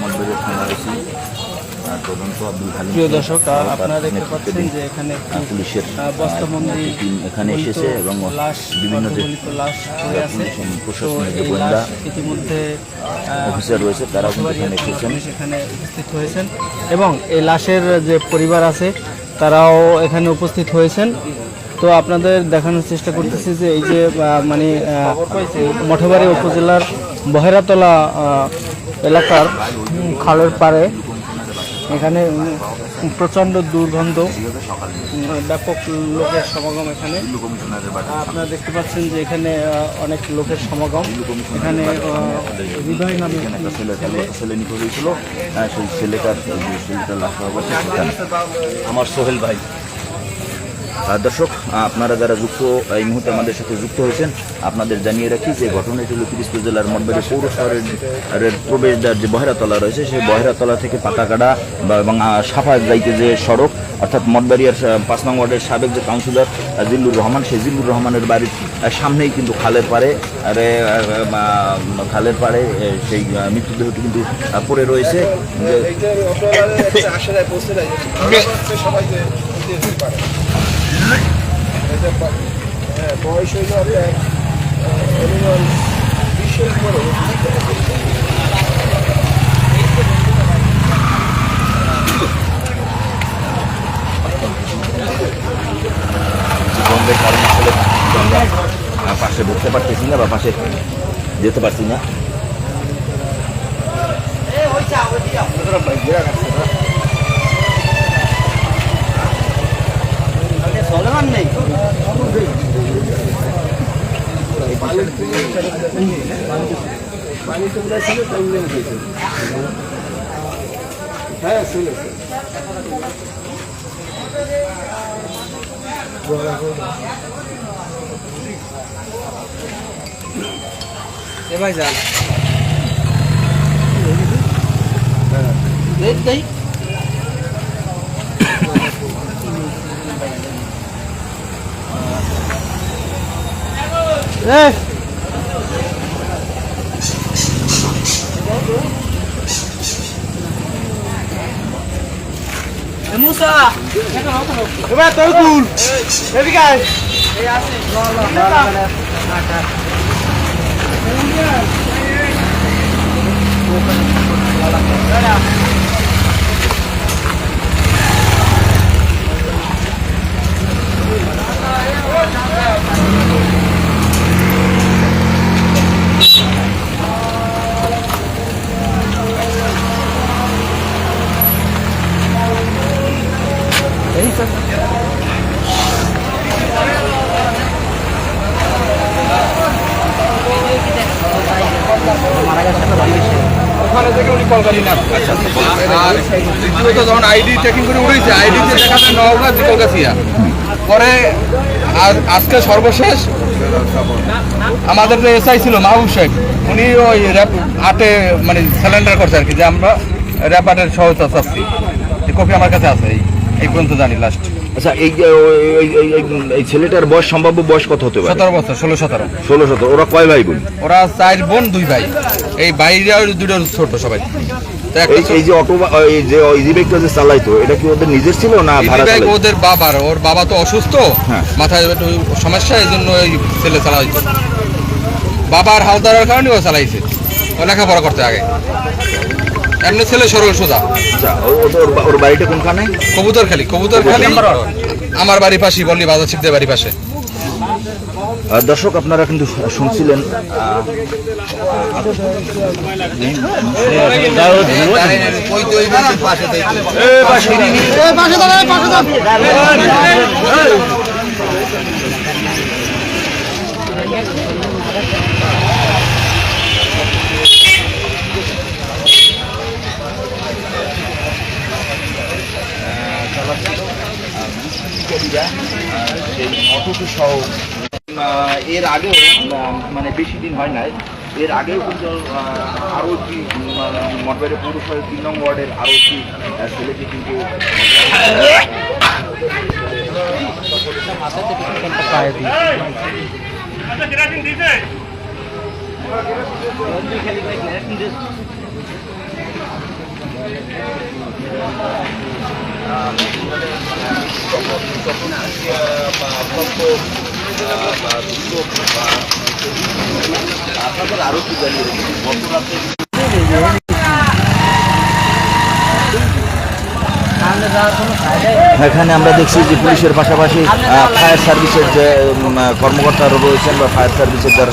মঠবাড়ি থানা তদন্ত আব্দুল হালিম প্রিয় দর্শক তার আপনারা দেখতে পাচ্ছেন যে এখানে পুলিশের বস্তাবন্দি টিম এসেছে এবং বিভিন্ন যে গোয়েন্দা ইতিমধ্যে আহ, অফিসার রয়েছে তারাও কিন্তু এখানে এসেছেন। পুলিশ উপস্থিত হয়েছেন এবং এই লাশের যে পরিবার আছে তারাও এখানে উপস্থিত হয়েছেন। তো আপনাদের দেখানোর চেষ্টা করতেছি যে এই যে মানে মঠবাড়ি উপজেলার বহেরাতলা এলাকার খালের পাড়ে এখানে প্রচণ্ড দুর্গন্ধ ব্যাপক লোকের সমাগম এখানে। আপনারা দেখতে পাচ্ছেন যে এখানে অনেক লোকের সমাগম। এখানে হৃদয় নামে ছেলে। নিখোঁজ হয়েছিল। আহ, সেই ছেলেটার এই যে ছেলেটার লাশ পাওয়া গেছে সেখানে। আমার সোহেল ভাই। দর্শক, আপনারা যারা যুক্ত, এই মুহূর্তে আমাদের সাথে যুক্ত হয়েছেন, আপনাদের জানিয়ে রাখি যে ঘটনাটি হল জেলার মঠবাড়ি পৌর শহরের প্রবেশদ্বার যে বহেরাতলা রয়েছে, সেই বহেরাতলা থেকে পাতাকাটা এবং সাফা যাইতে যে সড়ক, অর্থাৎ মঠবাড়িয়ার পাঁচ নং ওয়ার্ডের সাবেক যে কাউন্সিলর জিল্লুর রহমান, সেই জিল্লুর রহমানের বাড়ির সামনেই কিন্তু খালের পাড়ে খালের পাড়ে সেই মৃত্যুদেহটি কিন্তু পড়ে রয়েছে। হ্যাঁ, বয়স হইল আপনার অনুমান বিশের পরে পাশে ঢুকতে পারতেছি না বা পাশে যেতে পারছি না পানিতে বোধহয় ছিল তো উল্লেখ হয়েছে হ্যাঁ ছিল এ ভাই যান। দেখ। এ মুসা এবার তোর কুল এদিকে আয় এই আছে আইডি চেকিং করে পরে আজকে সর্বশেষ আমাদের যে এসআই ছিল মাহবুব শেখ উনি ওই র্যাপ আটে মানে স্যালেন্ডার করছে আর কি যে আমরা র্যাপ আটের সহজতা চাচ্ছি কপি আমার কাছে আছে, এই। এই পর্যন্ত জানি লাস্ট আচ্ছা এই এই- ছেলেটার বয়স সম্ভাব্য বয়স কত হতে পারে? সতেরো বছর ষোলো সতেরো। ষোলো সতেরো। ওরা কয় ভাই বোন? ওরা চার বোন দুই ভাই। এই বাইরে দুটো ছোট সবাই। এই এই যে অটো এই যে ওই যে যে চালাইতো এটা কি ওদের নিজের ছিল না ভাড়া ইজি বাইক? ওদের বাবার ওর বাবা তো অসুস্থ। হ্যাঁ। মাথায় একটু সমস্যা এই জন্য ওই ছেলে চালাইতো। বাবার হালদারের কারণে ও চালাইছে। ও লেখাপড়া করতে আগে। এমনি ছেলে সরল সোজা। আচ্ছা ওর বাড়িটা কোনখানে? কবুতর খালি কবুতর খালি আমার বাড়ির পাশেই বললি বাজার শিখতে বাড়ির পাশে। আর দর্শক আপনারা কিন্তু শুনছিলেন সেই অটোটি সহ এর আগেও মানে বেশি দিন হয় নাই। এর আগেও কিন্তু আরও একটি মঠবাড়ি পৌরসভার তিন নং ওয়ার্ডের আরও একটি ছেলেকে কিন্তু দিই এখানে আমরা দেখছি যে পুলিশের পাশাপাশি ফায়ার সার্ভিসের যে কর্মকর্তারা রয়েছেন বা ফায়ার সার্ভিসের যারা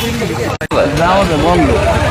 嗯好的好的好的